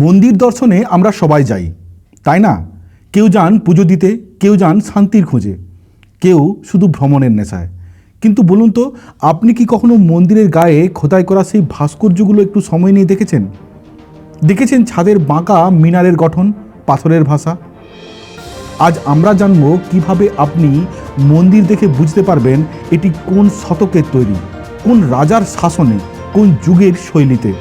মন্দির দর্শনে আমরা সবাই যাই, তাই না? কেউ যান পুজো দিতে, কেউ যান শান্তির খোঁজে, কেউ শুধু ভ্রমণের নেশায়। কিন্তু বলুন তো, আপনি কি কখনো মন্দিরের গায়ে খোদাই করা সেই ভাস্কর্যগুলো একটু সময় নিয়ে দেখেছেন? দেখেছেন ছাদের বাঁকা মিনারের গঠন, পাথরের ভাষা? আজ আমরা জানব কীভাবে আপনি মন্দির দেখে বুঝতে পারবেন এটি কোন শতকের তৈরি, কোন রাজার শাসনে, কোন যুগের শৈলীতে।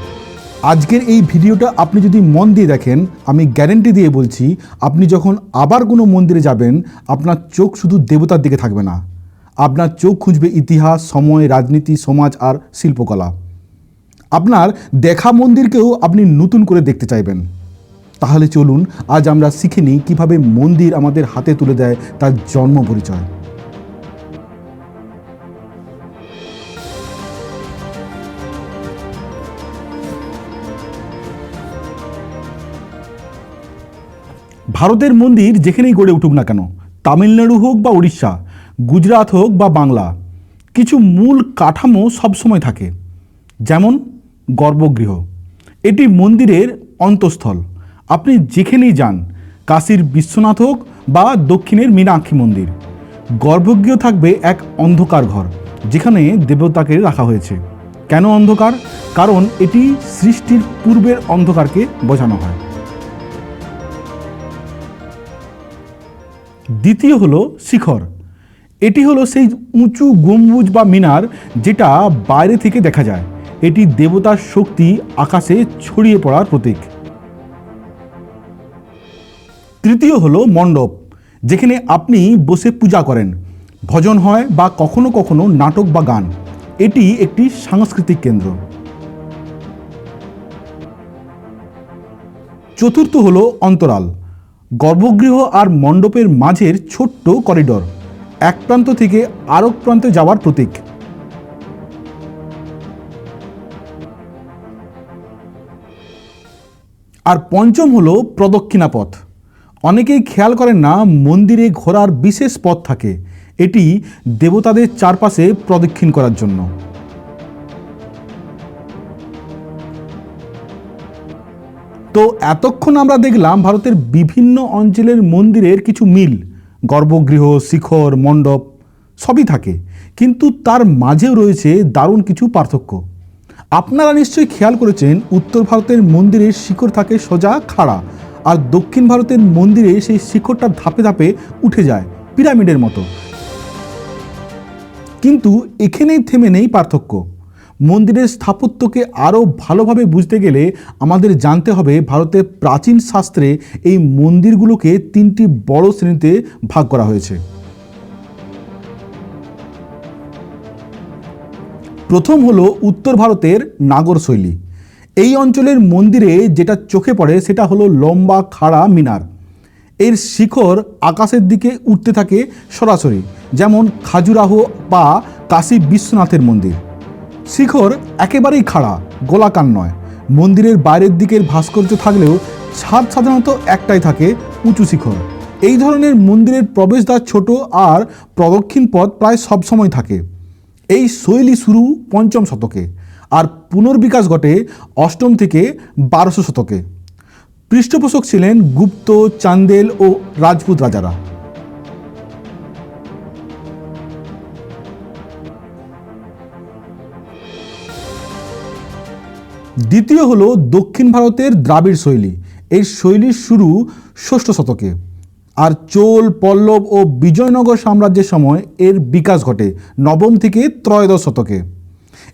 আজকের এই ভিডিওটা আপনি যদি মন দিয়ে দেখেন, আমি গ্যারেন্টি দিয়ে বলছি, আপনি যখন আবার কোনো মন্দিরে যাবেন, আপনার চোখ শুধু দেবতার দিকে থাকবে না। আপনার চোখ খুঁজবে ইতিহাস, সময়, রাজনীতি, সমাজ আর শিল্পকলা। আপনার দেখা মন্দিরকেও আপনি নতুন করে দেখতে চাইবেন। তাহলে চলুন, আজ আমরা শিখে নিই কীভাবে মন্দির আমাদের হাতে তুলে দেয় তার জন্ম পরিচয়। ভারতের মন্দির যেখানেই গড়ে উঠুক না কেন, তামিলনাড়ু হোক বা উড়িষ্যা, গুজরাট হোক বা বাংলা, কিছু মূল কাঠামো সবসময় থাকে। যেমন গর্ভগৃহ। এটি মন্দিরের অন্তঃস্থল। আপনি যেখানেই যান, কাশীর বিশ্বনাথ হোক বা দক্ষিণের মীনাক্ষী মন্দির, গর্ভগৃহ থাকবে এক অন্ধকার ঘর, যেখানে দেবতাকে রাখা হয়েছে। কেন অন্ধকার? কারণ এটি সৃষ্টির পূর্বের অন্ধকারকে বোঝানো হয়। দ্বিতীয় হলো শিখর। এটি হলো সেই উঁচু গম্বুজ বা মিনার যেটা বাইরে থেকে দেখা যায়। এটি দেবতার শক্তি আকাশে ছড়িয়ে পড়ার প্রতীক। তৃতীয় হলো মণ্ডপ, যেখানে আপনি বসে পূজা করেন। ভজন হয় বা কখনো কখনো নাটক বা গান। এটি একটি সাংস্কৃতিক কেন্দ্র। চতুর্থ হলো অন্তরাল গর্ভগৃহ আর মণ্ডপের মাঝের ছোট্ট করিডর, এক প্রান্ত থেকে আরেক প্রান্তে যাওয়ার প্রতীক। আর পঞ্চম হলো প্রদক্ষিণা পথ অনেকেই খেয়াল করেন না, মন্দিরে ঘোরার বিশেষ পথ থাকে। এটি দেবতাদের চারপাশে প্রদক্ষিণ করার জন্য। তো এতক্ষণ আমরা দেখলাম ভারতের বিভিন্ন অঞ্চলের মন্দিরের কিছু মিল। গর্ভগৃহ, শিখর, মণ্ডপ, সবই থাকে। কিন্তু তার মাঝেও রয়েছে দারুণ কিছু পার্থক্য। আপনারা নিশ্চয়ই খেয়াল করেছেন, উত্তর ভারতের মন্দিরের শিখর থাকে সোজা খাড়া, আর দক্ষিণ ভারতের মন্দিরে সেই শিখরটা ধাপে ধাপে উঠে যায়, পিরামিডের মতো। কিন্তু এখানেই থেমে নেই পার্থক্য। মন্দিরের স্থাপত্যকে আরও ভালোভাবে বুঝতে গেলে আমাদের জানতে হবে ভারতের প্রাচীন শাস্ত্রে এই মন্দিরগুলোকে তিনটি বড় শ্রেণীতে ভাগ করা হয়েছে। প্রথম হলো উত্তর ভারতের নাগর শৈলী। এই অঞ্চলের মন্দিরে যেটা চোখে পড়ে সেটা হলো লম্বা, খাড়া মিনার। এর শিখর আকাশের দিকে উঠতে থাকে সরাসরি, যেমন খাজুরাহো বা কাশী বিশ্বনাথের মন্দির। শিখর একেবারেই খাড়া, গোলাকার নয়। মন্দিরের বাইরের দিকের ভাস্কর্য থাকলেও ছাদ সাধারণত একটাই থাকে, উঁচু শিখর। এই ধরনের মন্দিরের প্রবেশদ্বার ছোট আর প্রদক্ষিণ পথ প্রায় সবসময় থাকে। এই শৈলী শুরু পঞ্চম শতকে আর পুনর্বিকাশ ঘটে অষ্টম থেকে বারোশো শতকে। পৃষ্ঠপোষক ছিলেন গুপ্ত, চান্দেল ও রাজপুত রাজারা। দ্বিতীয় হলো দক্ষিণ ভারতের দ্রাবিড় শৈলী। এই শৈলীর শুরু ষষ্ঠ শতকে। আর চোল, পল্লব ও বিজয়নগর সাম্রাজ্যের সময় এর বিকাশ ঘটে নবম থেকে ত্রয়োদশ শতকে।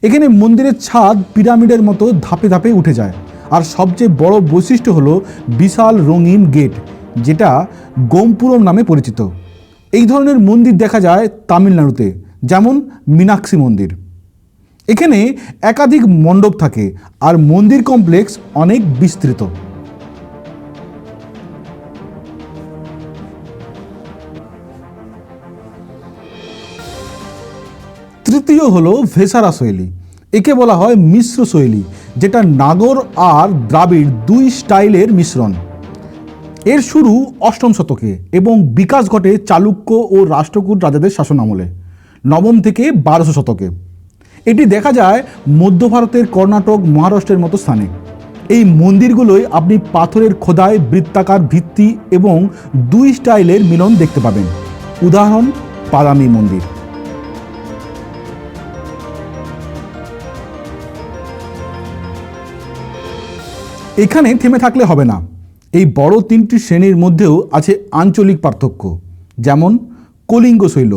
এখানে মন্দিরের ছাদ পিরামিডের মতো ধাপে ধাপে উঠে যায়। আর সবচেয়ে বড় বৈশিষ্ট্য হলো বিশাল রঙিন গেট, যেটা গোমপুরম নামে পরিচিত। এই ধরনের মন্দির দেখা যায় তামিলনাড়ুতে, যেমন মীনাক্ষী মন্দির। এখানে একাধিক মণ্ডপ থাকে আর মন্দির কমপ্লেক্স অনেক বিস্তৃত। তৃতীয় হলো ভেসারা শৈলী। একে বলা হয় মিশ্র শৈলী, যেটা নাগর আর দ্রাবিড় দুই স্টাইলের মিশ্রণ। এর শুরু অষ্টম শতকে এবং বিকাশ ঘটে চালুক্য ও রাষ্ট্রকূট রাজাদের শাসন আমলে নবম থেকে বারোশো শতকে। এটি দেখা যায় মধ্য ভারতের কর্ণাটক, মহারাষ্ট্রের মতো স্থানে। এই মন্দিরগুলোয় আপনি পাথরের খোদায় বৃত্তাকার ভিত্তি এবং দুই স্টাইলের মিলন দেখতে পাবেন। উদাহরণ পাদামি মন্দির। এখানে থেমে থাকলে হবে না। এই বড় তিনটি শ্রেণির মধ্যেও আছে আঞ্চলিক পার্থক্য, যেমন কলিঙ্গ শৈল।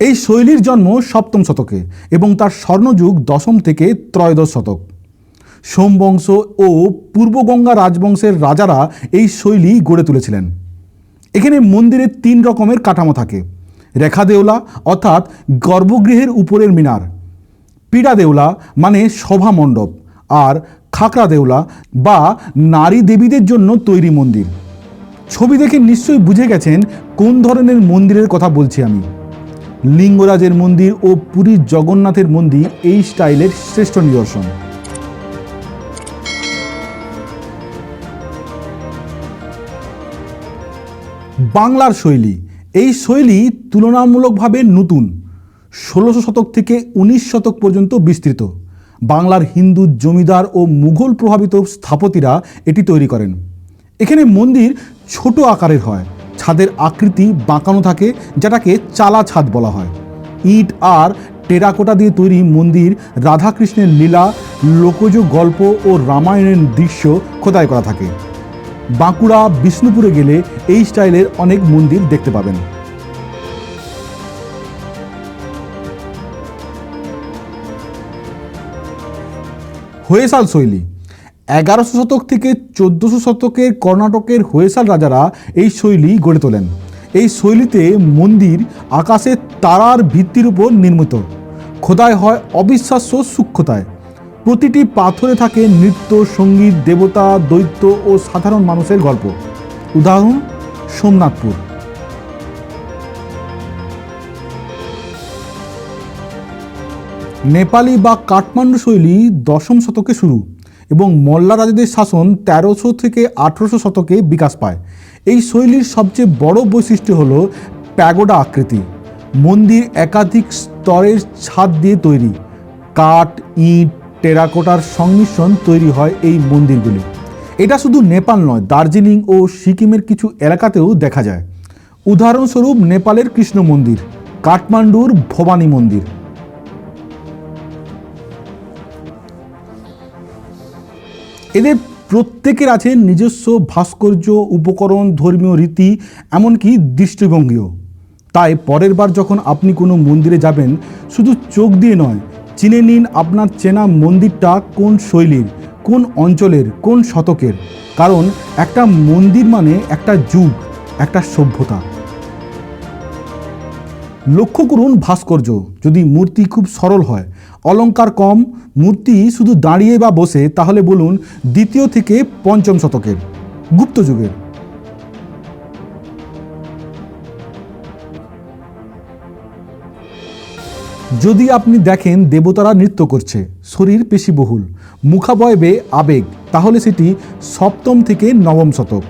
এই শৈলীর জন্ম সপ্তম শতকে এবং তার স্বর্ণযুগ দশম থেকে ত্রয়োদশ শতক। সোমবংশ ও পূর্বগঙ্গা রাজবংশের রাজারা এই শৈলী গড়ে তুলেছিলেন। এখানে মন্দিরে তিন রকমের কাঠামো থাকে। রেখা দেওলা অর্থাৎ গর্ভগৃহের উপরের মিনার। পীড়া দেওলা মানে সভা মণ্ডপ আর খাকরা দেওলা বা নারী দেবীদের জন্য তৈরি মন্দির। ছবি দেখে নিশ্চয়ই বুঝে গেছেন কোন ধরনের মন্দিরের কথা বলছি আমি। লিঙ্গরাজের মন্দির ও পুরীর জগন্নাথের মন্দির এই স্টাইলের শ্রেষ্ঠ নিদর্শন। বাংলার শৈলী। এই শৈলী তুলনামূলকভাবে নতুন, ষোলোশো শতক থেকে উনিশ শতক পর্যন্ত বিস্তৃত। বাংলার হিন্দু জমিদার ও মুঘল প্রভাবিত স্থাপতিরা এটি তৈরি করেন। এখানে মন্দির ছোট আকারের হয়। ছাদের আকৃতি বাঁকানো থাকে, যেটাকে চালা ছাদ বলা হয়। ইট আর টেরাকোটা দিয়ে তৈরি মন্দির, রাধাকৃষ্ণের লীলা, লোকজ গল্প ও রামায়ণের দৃশ্য খোদাই করা থাকে। বাঁকুড়া, বিষ্ণুপুরে গেলে এই স্টাইলের অনেক মন্দির দেখতে পাবেন। হোয়েসাল শৈলী। এগারোশো শতক থেকে চোদ্দোশো শতকের কর্ণাটকের হোয়েসাল রাজারা এই শৈলী গড়ে তোলেন। এই শৈলীতে মন্দির আকাশে তারার ভিত্তির উপর নির্মিত। খোদাই হয় অবিশ্বাস্য সূক্ষ্মতায়। প্রতিটি পাথরে থাকে নৃত্য, সংগীত, দেবতা, দৈত্য ও সাধারণ মানুষের গল্প। উদাহরণ, সোমনাথপুর। নেপালি বা কাঠমান্ডু শৈলী দশম শতকে শুরু। এবং মল্লা রাজাদের শাসন তেরোশো থেকে আঠেরোশো শতকে বিকাশ পায়। এই শৈলীর সবচেয়ে বড় বৈশিষ্ট্য হল প্যাগোডা আকৃতি। মন্দির একাধিক স্তরের ছাদ দিয়ে তৈরি। কাঠ, ইট, টেরাকোটার সংমিশ্রণ তৈরি হয় এই মন্দিরগুলি। এটা শুধু নেপাল নয়, দার্জিলিং ও সিকিমের কিছু এলাকাতেও দেখা যায়। উদাহরণস্বরূপ নেপালের কৃষ্ণ মন্দির, কাঠমান্ডুর ভবানী মন্দির। এদের প্রত্যেকের আছে নিজস্ব ভাস্কর্য, উপকরণ, ধর্মীয় রীতি, এমনকি দৃষ্টিভঙ্গিও। তাই পরের বার যখন আপনি কোনো মন্দিরে যাবেন, শুধু চোখ দিয়ে নয়, চিনে নিন আপনার চেনা মন্দিরটা কোন শৈলীর, কোন অঞ্চলের, কোন শতকের। কারণ একটা মন্দির মানে একটা যুগ, একটা সভ্যতা। লক্ষ্য করুন ভাস্কর্য। যদি মূর্তি খুব সরল হয় অলংকার কম, মূর্তি শুধু দাঁড়িয়ে বা বসে, তাহলে বলুন দ্বিতীয় থেকে পঞ্চম শতকের গুপ্ত যুগের। যদি আপনি দেখেন দেবতারা নৃত্য করছে, শরীর পেশিবহুল, মুখাবয়বে আবেগ, তাহলে সেটি সপ্তম থেকে নবম শতক।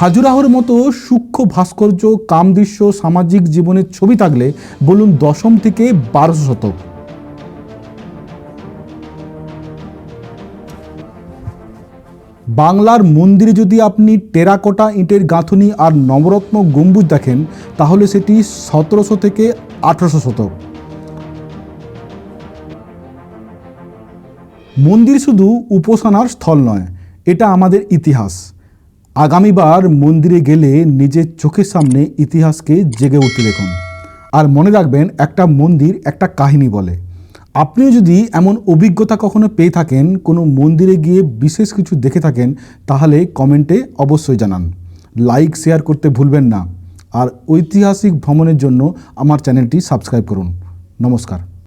খাজুরাহোর মতো সূক্ষ্ম ভাস্কর্য, কামদৃশ্য, সামাজিক জীবনের ছবি থাকলে বলুন দশম থেকে বারোশো শতক। বাংলার মন্দিরে যদি আপনি টেরাকোটা ইটের গাঁথনি আর নবরত্ন গম্বুজ দেখেন, তাহলে সেটি সতেরোশো থেকে আঠেরোশো শতক। মন্দির শুধু উপাসনার স্থল নয়, এটা আমাদের ইতিহাস। আগামীবার মন্দিরে গেলে নিজের চোখের সামনে ইতিহাসকে জেগে উঠতে দেখুন। আর মনে রাখবেন, একটা মন্দির একটা কাহিনী বলে। আপনিও যদি এমন অভিজ্ঞতা কখনো পেয়ে থাকেন, কোনো মন্দিরে গিয়ে বিশেষ কিছু দেখে থাকেন, তাহলে কমেন্টে অবশ্যই জানান। লাইক, শেয়ার করতে ভুলবেন না। আর ঐতিহাসিক ভ্রমণের জন্য আমার চ্যানেলটি সাবস্ক্রাইব করুন। নমস্কার।